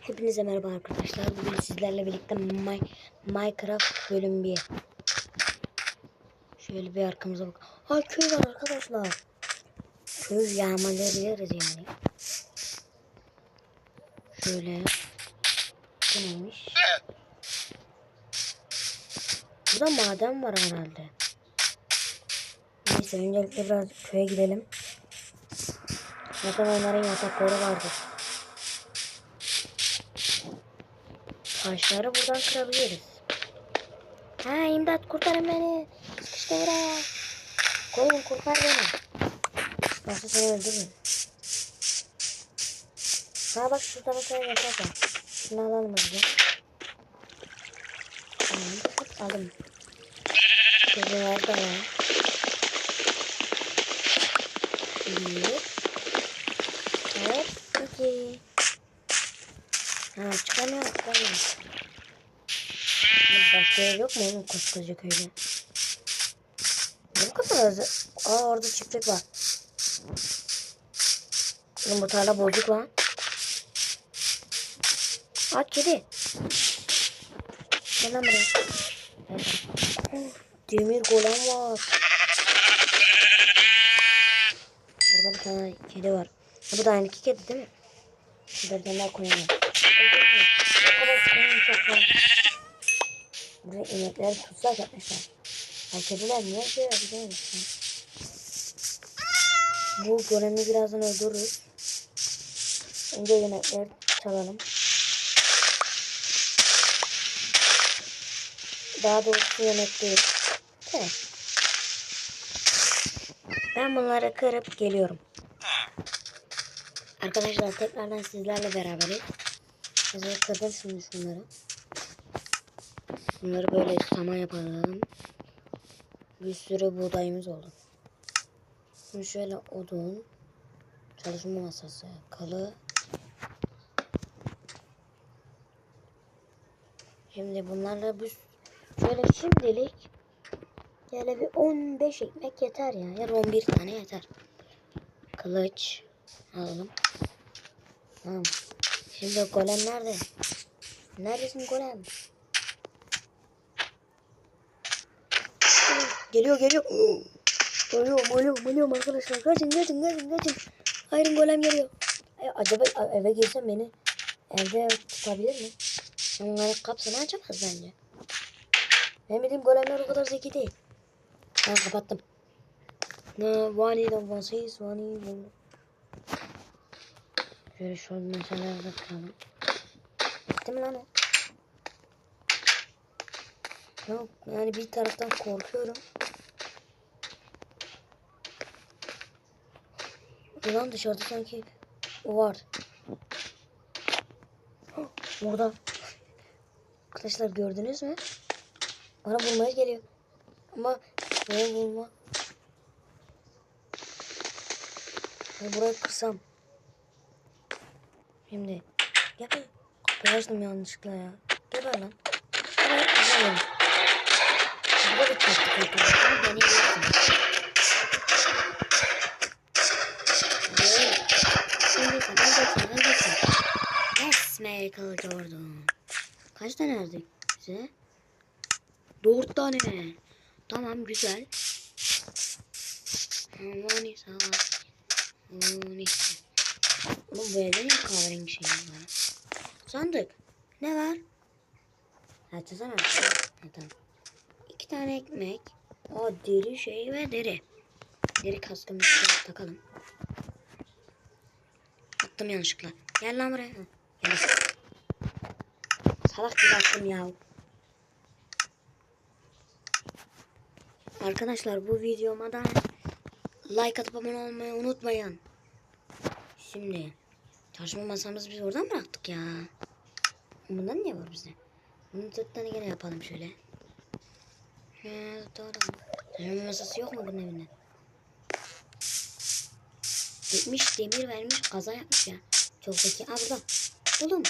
Hepinize merhaba arkadaşlar. Bugün sizlerle birlikte My, Minecraft bölüm 1. Şöyle bir arkamıza bak. Ha köy var arkadaşlar. Köy yağmalayabiliriz yani. Şöyle. Bu neymiş? Burada maden var herhalde. Neyse öncelikle biraz köye gidelim. Zaten onların yatakları vardır. Taşları buradan kırabiliriz. Ha imdat kurtarın beni. Sıkıştı buraya. Koyun kurtar beni. Nasıl seni öldürürüm. Ha bak şurada mesela yatak var. Şunu alalım hızlı. Tamam. Aldım. Gözü nerede ya? Bir. Evet. İki. Ha çıkamıyor çıkamıyor. Başka yer yok mu oğlum koskoca köyde? Ne bu kadar hızlı? Aa orada çiftlik var. Oğlum bu tarla bozuk lan. Aa kedi. Gel lan buraya. Demir golem var. Burada bir tane kedi var. Bu da aynı iki kedi değil mi? Şurada bir Buraya inekleri tutsak yapmışlar. Ha kediler niye şey yapıyor musun? Bu golemi birazdan öldürürüz. Önce inekleri çalalım. Daha doğrusu yemek değil. Evet. Ben bunları kırıp geliyorum. Arkadaşlar tekrardan sizlerle beraberiz. Size kırdım şimdi şunları. Bunları böyle saman yapalım. Bir sürü buğdayımız oldu. Şimdi şöyle odun, çalışma masası, kalı. Şimdi bunlarla bir şöyle şimdilik yani bir 15 ekmek yeter ya. Ya da 11 tane yeter. Kılıç alalım. Tamam. Şimdi golem nerede? Neredesin golem? Geliyor geliyor. Ölüyorum ölüyorum ölüyorum arkadaşlar. Kaçın kaçın kaçın kaçın. Iron golem geliyor. E, acaba eve girsem beni evde tutabilir mi? Onları kapsını açamaz bence. Benim bildiğim golemler o kadar zeki değil. Ben kapattım. Ne vani de vasis vani vani. Mesela da kıralım. Bitti mi lan o? Yok yani bir taraftan korkuyorum. Ulan dışarıda sanki o var. Orada. Arkadaşlar gördünüz mü? Bana vurmaya geliyor. Ama bana vurma. Ben burayı kırsam. Şimdi. Gel. Kapıyı açtım yanlışlıkla ya. Gel lan. Burayı kırsam. Burada bir taktik arkadaşlar. Beni yiyorsun. Şimdi geçsin. Kadar geçsin. Yes Michael Jordan. Kaç tane verdik bize? Dört tane. Tamam güzel. Aman sağ Aman Bu evde niye kahverengi şey var? Sandık. Ne var? Açsana. Ha. İki tane ekmek. O deri şey ve deri. Deri kaskımızı takalım. Attım yanlışlıkla. Gel lan buraya. Gel. Salak gibi attım ya. Arkadaşlar bu videoma da like atıp abone olmayı unutmayın. Şimdi çalışma masamızı biz oradan bıraktık ya. Bundan niye var bizde? Bunu dört tane gene yapalım şöyle. He, doğru. Çalışma masası yok mu bunun evinde? Gitmiş demir vermiş kaza yapmış ya. Çok zeki. Aa burada. Oğlum.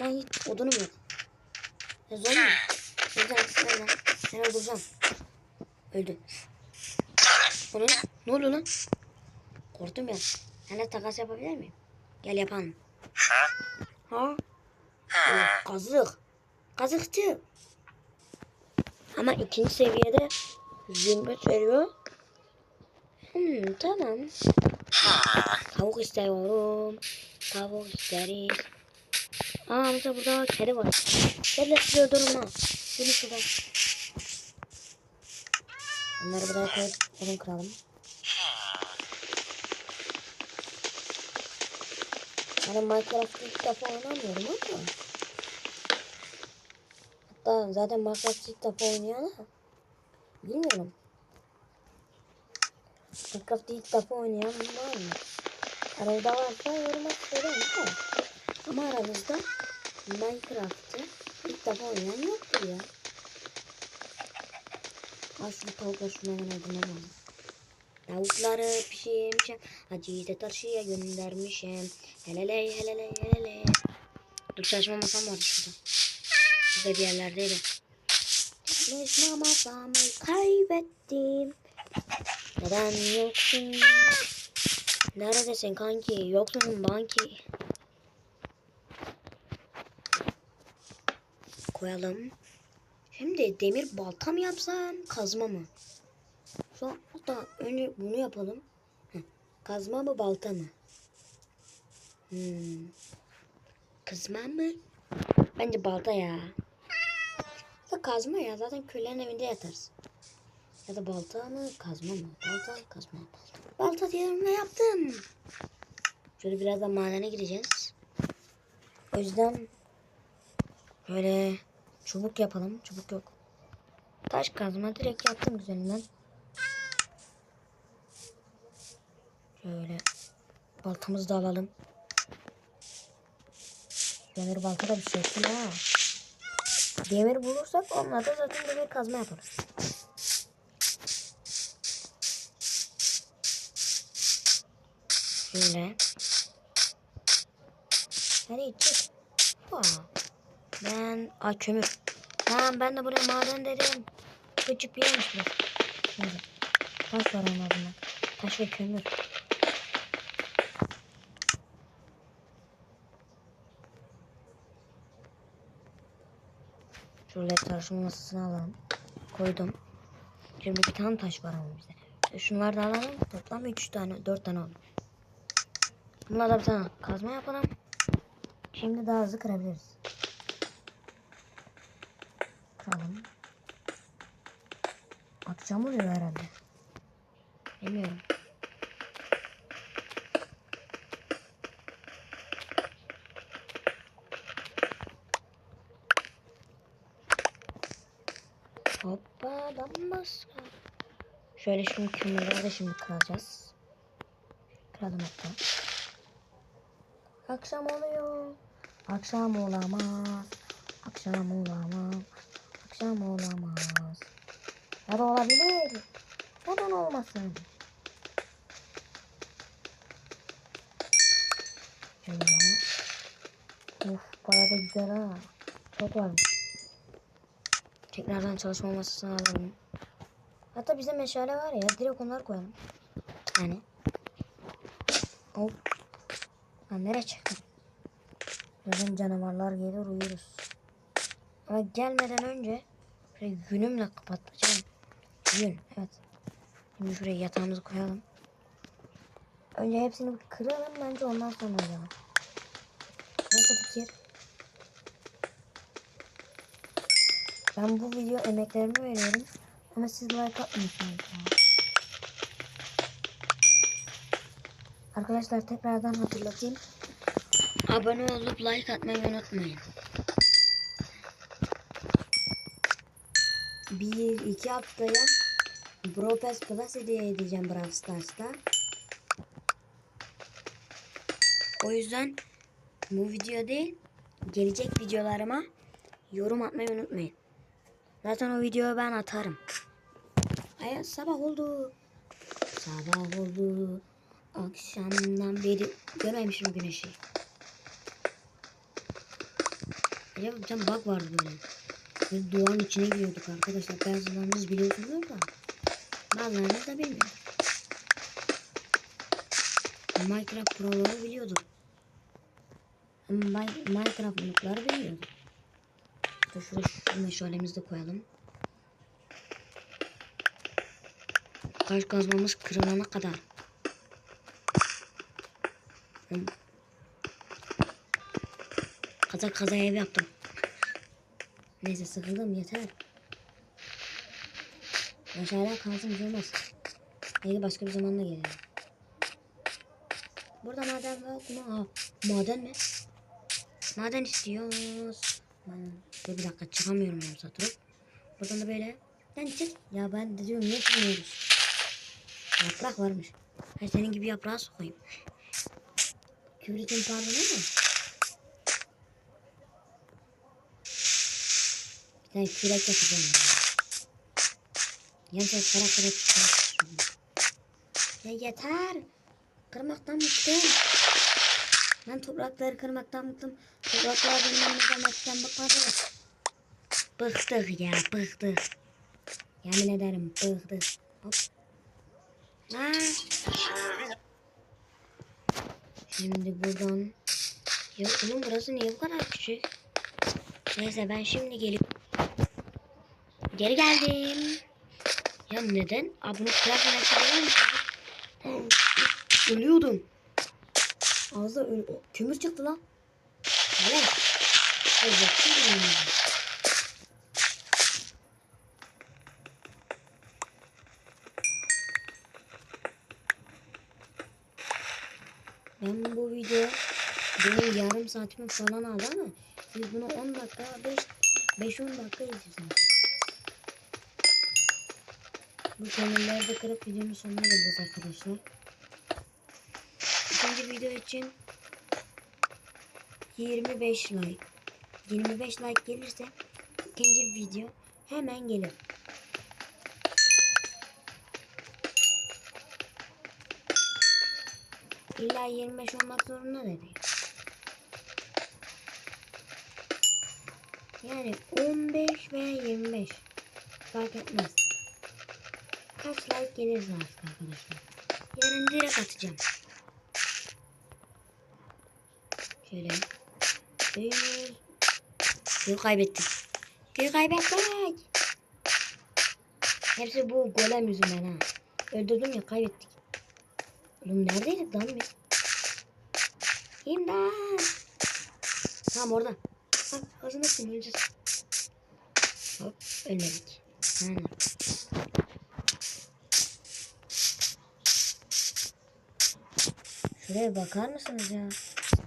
Ama hiç odunum yok. Ya zor mu? Öldüreceğim. Ben, ben öldüreceğim. Öldü. Onun ne oluyor lan? Korktum ya. Seninle takas yapabilir miyim? Gel yapalım. Ha? Of, kazık. Kazıkçı. Ama ikinci seviyede zümrüt veriyor. Hmm, tamam. Tavuk istiyorum. Tavuk isteriz. Aa mesela burada kedi var. Kediler sizi öldürürüm ha. Gelin şuradan. Bunları buraya koyup odun kıralım. Yani Minecraft'ı ilk defa oynamıyorum ama. Hatta zaten Minecraft'ı ilk defa oynayan. Bilmiyorum. Minecraft'ı ilk defa oynayan var mı? Arada varsa yoruma söyleyin de. Ama aranızda Minecraft'ı ilk defa oynayan yoktur ya. Ha şu tavukla şunu hemen öldürmem Tavukları pişirmişim. Hacı da tarşıya göndermişim. Helele helele helele. Dur çalışma masam vardı şurada. Şurada bir yerlerdeydi. Çalışma masamı kaybettim. Neden yoksun? Neredesin kanki? Yoksun banki. Koyalım. Şimdi demir balta mı yapsam kazma mı? Sonra hatta önce bunu yapalım. Kazma mı balta mı? Hmm. Kazma mı? Bence balta ya. Ya kazma ya zaten köylerin evinde yatarız. Ya da balta mı kazma mı? Balta kazma. Balta diyorum ne yaptım? Şöyle birazdan madene gideceğiz. O yüzden böyle çubuk yapalım. Çubuk yok. Taş kazma direkt yaptım güzelinden. Şöyle baltamızı da alalım. Demir balta da bir şey değil ha. Demir bulursak onunla da zaten demir kazma yaparız. Şöyle. Hadi çık. Vaa. Ben... Aa kömür. Tamam ben de buraya maden dedim. Küçük bir yermiş. Şöyle. Taş var ama bunda. Taş ve kömür. Şöyle taşın masasını alalım. Koydum. Şimdi bir tane taş var ama bizde. E şunları da alalım. Toplam 3 tane, 4 tane oldu. Bunlarla bir tane kazma yapalım. Şimdi daha hızlı kırabiliriz. Kıralım. Akşam oluyor herhalde. Bilmiyorum. Dambaska. Şöyle şimdi kömürleri de şimdi kıracağız. Kıralım hatta. Akşam oluyor. Akşam olamaz. Akşam olamaz. Akşam olamaz. Ya da olabilir. Neden olmasın? Şöyle. Of baya da güzel ha. Çok varmış. Tekrardan çalışma masasına. Hatta bize meşale var ya direkt onları koyalım. Yani. Hop. Ha nereye çıktın? Neden canavarlar gelir uyuruz. Ama gelmeden önce şöyle günümle kapatacağım. Gün evet. Şimdi şuraya yatağımızı koyalım. Önce hepsini kıralım bence ondan sonra oynayalım. Nasıl fikir? Ben bu video emeklerimi veriyorum. Ama siz like atmıyorsunuz. ya. Arkadaşlar tekrardan hatırlatayım. Abone olup like atmayı unutmayın. Bir iki haftaya Bro Pass Plus hediye edeceğim Brawl Stars'ta. O yüzden bu video değil gelecek videolarıma yorum atmayı unutmayın. Zaten o videoyu ben atarım. Ay sabah oldu. Sabah oldu. Akşamdan beri görmemişim güneşi. Acaba bir tane bug vardı böyle. Biz duvarın içine giriyorduk arkadaşlar. Bazılarınız biliyorsunuz da. Bazılarınız da bilmiyor. Minecraft Pro'ları biliyordum. Min- Minecraft bulutları bilmiyordum. Dur şuraya şu koyalım. Kaç kazmamız kırılana kadar. Kaza kaza ev yaptım. Neyse sıkıldım yeter. Aşağıya kalsın bir şey olmaz. Belki başka bir zamanla gelelim. Burada maden var mı? Maden mi? Maden istiyoruz. Maden. Dur bir dakika çıkamıyorum ben satırı. Buradan da böyle. Lan çık. Ya ben de diyorum niye çıkmıyoruz? Yaprak varmış. Ha senin gibi yaprağı sokayım. Kübritin pardon ama. Bir tane kürek yapacağım. ya. Yan ses karaktere çıkıyorum. Ya yeter. Kırmaktan bıktım. Ben toprakları kırmaktan bıktım. Topraklar önüme gelmekten bıkmadı. Bıktık ya bıktık. Yemin ederim bıktık. Hop. Ha. Şimdi buradan. Ya oğlum burası niye bu kadar küçük? Neyse ben şimdi gelip geri geldim. Ya neden? Abone kıyafet açabiliyor musun? Ölüyordum. Ağzı öl kömür çıktı lan. Ben bu video benim yarım saatimi falan aldı ama siz bunu 10 dakika 5 5-10 dakika izliyorsunuz. Bu kömürleri de kırıp videonun sonuna geleceğiz arkadaşlar. İkinci video için 25 like. 25 like gelirse ikinci video hemen gelir. İlla 25 olmak zorunda da değil. Yani 15 veya 25 fark etmez. Kaç like gelirse artık arkadaşlar. Yarın direkt atacağım. Şöyle. Büyür. Köy kaybettik. Köy kaybettik. Hepsi bu golem yüzünden ha. Öldürdüm ya kaybettik. Oğlum neredeydik lan biz? İmdat. Tamam orada. Bak hazırlasın öleceğiz. Hop ölmedik. Aynen. Şuraya bakar mısınız ya?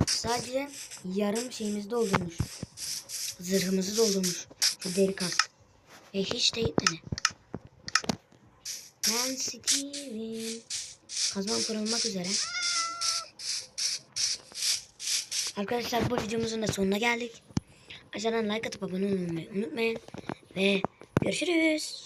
Sadece yarım şeyimizi doldurmuş. Zırhımızı doldurmuş. Şu deri kask. E hiç de gitmedi. Ben Steven. Kazmam kırılmak üzere. Arkadaşlar bu videomuzun da sonuna geldik. Aşağıdan like atıp abone olmayı unutmayın. Ve görüşürüz.